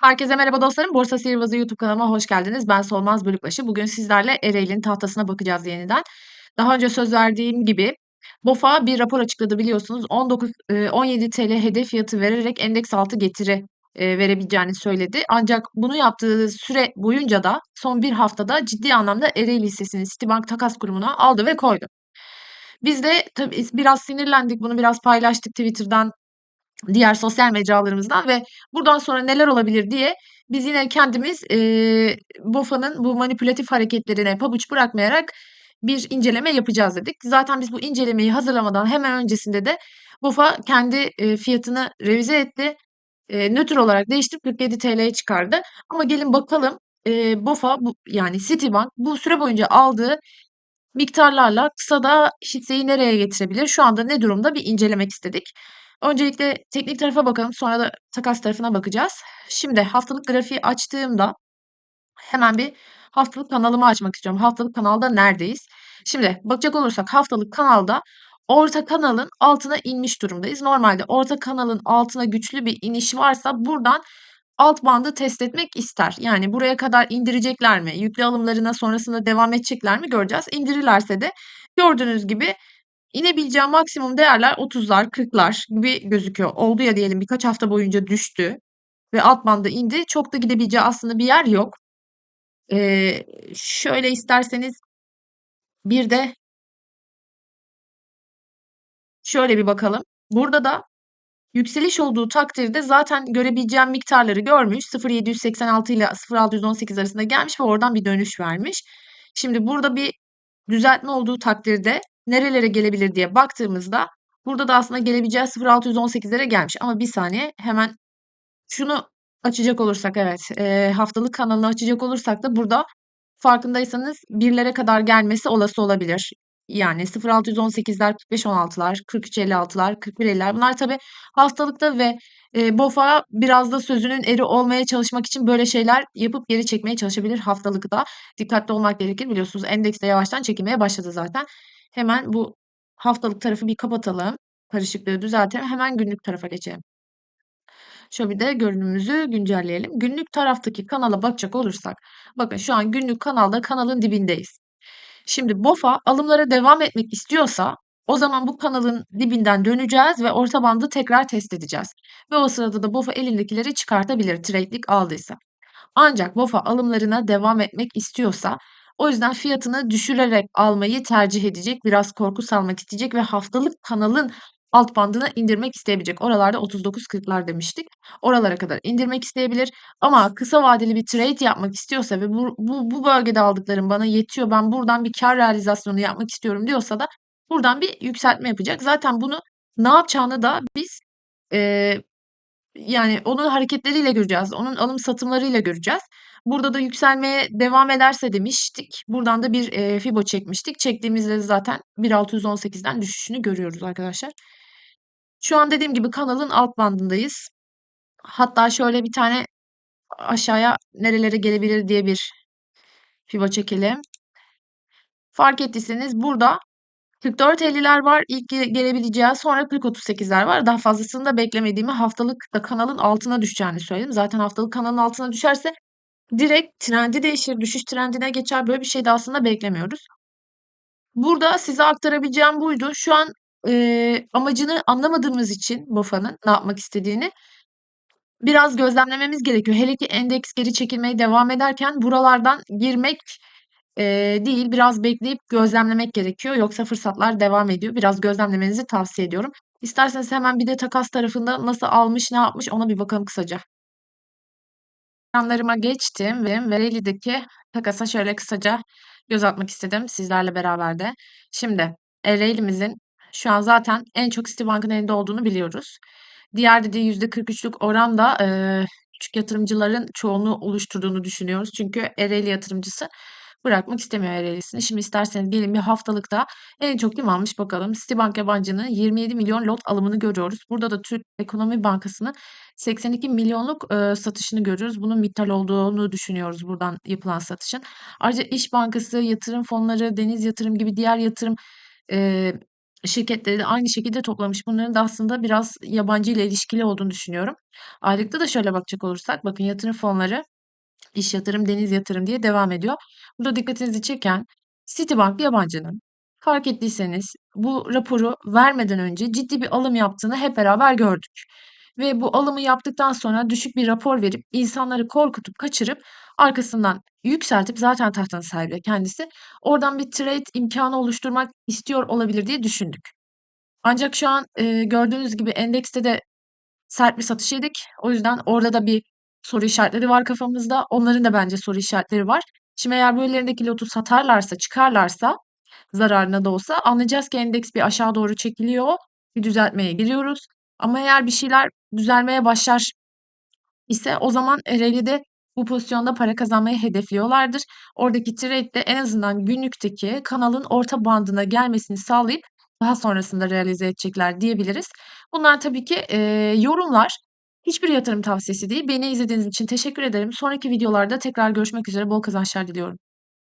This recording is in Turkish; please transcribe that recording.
Herkese merhaba dostlarım. Borsa Sihirbazı YouTube kanalıma hoş geldiniz. Ben Solmaz Bölükbaşı. Bugün sizlerle Ereğli'nin tahtasına bakacağız yeniden. Daha önce söz verdiğim gibi BOFA bir rapor açıkladı biliyorsunuz. 19, e, 17 TL hedef fiyatı vererek endeks altı getiri e, verebileceğini söyledi. Ancak bunu yaptığı süre boyunca da son bir haftada ciddi anlamda Ereğli hissesini Citibank takas kurumuna aldı ve koydu. Biz de tabii biraz sinirlendik. Bunu biraz paylaştık Twitter'dan diğer sosyal mecralarımızdan ve buradan sonra neler olabilir diye biz yine kendimiz eee BOFA'nın bu manipülatif hareketlerine pabuç bırakmayarak bir inceleme yapacağız dedik. Zaten biz bu incelemeyi hazırlamadan hemen öncesinde de BOFA kendi eee, fiyatını revize etti. Eee, nötr olarak değiştirip 47 TL'ye çıkardı. Ama gelin bakalım eee BOFA bu, yani Citibank bu süre boyunca aldığı miktarlarla kısada hisseyi nereye getirebilir? Şu anda ne durumda bir incelemek istedik. Öncelikle teknik tarafa bakalım, sonra da takas tarafına bakacağız. Şimdi haftalık grafiği açtığımda hemen bir haftalık kanalımı açmak istiyorum. Haftalık kanalda neredeyiz? Şimdi bakacak olursak haftalık kanalda orta kanalın altına inmiş durumdayız. Normalde orta kanalın altına güçlü bir iniş varsa buradan alt bandı test etmek ister. Yani buraya kadar indirecekler mi? Yüklü alımlarına sonrasında devam edecekler mi göreceğiz. İndirirlerse de gördüğünüz gibi inebileceği maksimum değerler 30'lar, 40'lar gibi gözüküyor. Oldu ya diyelim birkaç hafta boyunca düştü ve alt banda indi. Çok da gidebileceği aslında bir yer yok. Ee, şöyle isterseniz bir de şöyle bir bakalım. Burada da yükseliş olduğu takdirde zaten görebileceğim miktarları görmüş. 0.786 ile 0.618 arasında gelmiş ve oradan bir dönüş vermiş. Şimdi burada bir düzeltme olduğu takdirde nerelere gelebilir diye baktığımızda burada da aslında gelebileceği 0.618'lere gelmiş. Ama bir saniye hemen şunu açacak olursak evet e, haftalık kanalını açacak olursak da burada farkındaysanız birlere kadar gelmesi olası olabilir. Yani 0.618'ler, 45.16'lar, 43.56'lar, 41.50'ler bunlar tabi haftalıkta ve e, BOFA biraz da sözünün eri olmaya çalışmak için böyle şeyler yapıp geri çekmeye çalışabilir haftalıkta. Dikkatli olmak gerekir biliyorsunuz endeks de yavaştan çekilmeye başladı zaten. Hemen bu haftalık tarafı bir kapatalım. Karışıklığı düzeltelim. Hemen günlük tarafa geçelim. Şöyle bir de görünümümüzü güncelleyelim. Günlük taraftaki kanala bakacak olursak. Bakın şu an günlük kanalda kanalın dibindeyiz. Şimdi BOFA alımlara devam etmek istiyorsa o zaman bu kanalın dibinden döneceğiz ve orta bandı tekrar test edeceğiz. Ve o sırada da BOFA elindekileri çıkartabilir trade'lik aldıysa. Ancak BOFA alımlarına devam etmek istiyorsa o yüzden fiyatını düşürerek almayı tercih edecek. Biraz korku salmak isteyecek ve haftalık kanalın alt bandına indirmek isteyebilecek. Oralarda 39-40'lar demiştik. Oralara kadar indirmek isteyebilir. Ama kısa vadeli bir trade yapmak istiyorsa ve bu, bu, bu bölgede aldıklarım bana yetiyor. Ben buradan bir kar realizasyonu yapmak istiyorum diyorsa da buradan bir yükseltme yapacak. Zaten bunu ne yapacağını da biz e, yani onun hareketleriyle göreceğiz. Onun alım satımlarıyla göreceğiz. Burada da yükselmeye devam ederse demiştik. Buradan da bir e, Fibo çekmiştik. Çektiğimizde zaten 1.618'den düşüşünü görüyoruz arkadaşlar. Şu an dediğim gibi kanalın alt bandındayız. Hatta şöyle bir tane aşağıya nerelere gelebilir diye bir Fibo çekelim. Fark ettiyseniz burada 44.50'ler var. İlk gelebileceği sonra 40.38'ler var. Daha fazlasını da beklemediğimi haftalık da kanalın altına düşeceğini söyledim. Zaten haftalık kanalın altına düşerse direkt trendi değişir, düşüş trendine geçer. Böyle bir şey de aslında beklemiyoruz. Burada size aktarabileceğim buydu. Şu an e, amacını anlamadığımız için BOFA'nın ne yapmak istediğini biraz gözlemlememiz gerekiyor. Hele ki endeks geri çekilmeye devam ederken buralardan girmek e, değil, biraz bekleyip gözlemlemek gerekiyor. Yoksa fırsatlar devam ediyor. Biraz gözlemlemenizi tavsiye ediyorum. İsterseniz hemen bir de takas tarafında nasıl almış, ne yapmış ona bir bakalım kısaca. Planlarıma geçtim ve Vereli'deki takasa şöyle kısaca göz atmak istedim sizlerle beraber de. Şimdi Ereğli'mizin şu an zaten en çok Citibank'ın elinde olduğunu biliyoruz. Diğer dediği %43'lük oran da e, küçük yatırımcıların çoğunluğu oluşturduğunu düşünüyoruz. Çünkü Ereğli yatırımcısı bırakmak istemiyor Ereğli'sini. Şimdi isterseniz gelin bir haftalıkta en çok kim almış bakalım. Citibank yabancının 27 milyon lot alımını görüyoruz. Burada da Türk Ekonomi Bankası'nın 82 milyonluk e, satışını görüyoruz. Bunun miktar olduğunu düşünüyoruz buradan yapılan satışın. Ayrıca İş Bankası, yatırım fonları, deniz yatırım gibi diğer yatırım e, şirketleri de aynı şekilde toplamış. Bunların da aslında biraz yabancı ile ilişkili olduğunu düşünüyorum. Aylıkta da şöyle bakacak olursak bakın yatırım fonları iş yatırım, deniz yatırım diye devam ediyor. Burada dikkatinizi çeken Citibank yabancının fark ettiyseniz bu raporu vermeden önce ciddi bir alım yaptığını hep beraber gördük. Ve bu alımı yaptıktan sonra düşük bir rapor verip insanları korkutup kaçırıp arkasından yükseltip zaten tahtanın sahibi kendisi oradan bir trade imkanı oluşturmak istiyor olabilir diye düşündük. Ancak şu an e, gördüğünüz gibi endekste de sert bir satış yedik. O yüzden orada da bir soru işaretleri var kafamızda. Onların da bence soru işaretleri var. Şimdi eğer bu ellerindeki lotu satarlarsa, çıkarlarsa zararına da olsa anlayacağız ki endeks bir aşağı doğru çekiliyor. Bir düzeltmeye giriyoruz. Ama eğer bir şeyler düzelmeye başlar ise o zaman rally'de bu pozisyonda para kazanmayı hedefliyorlardır. Oradaki trade de en azından günlükteki kanalın orta bandına gelmesini sağlayıp daha sonrasında realize edecekler diyebiliriz. Bunlar tabii ki eee, yorumlar. Hiçbir yatırım tavsiyesi değil. Beni izlediğiniz için teşekkür ederim. Sonraki videolarda tekrar görüşmek üzere. Bol kazançlar diliyorum.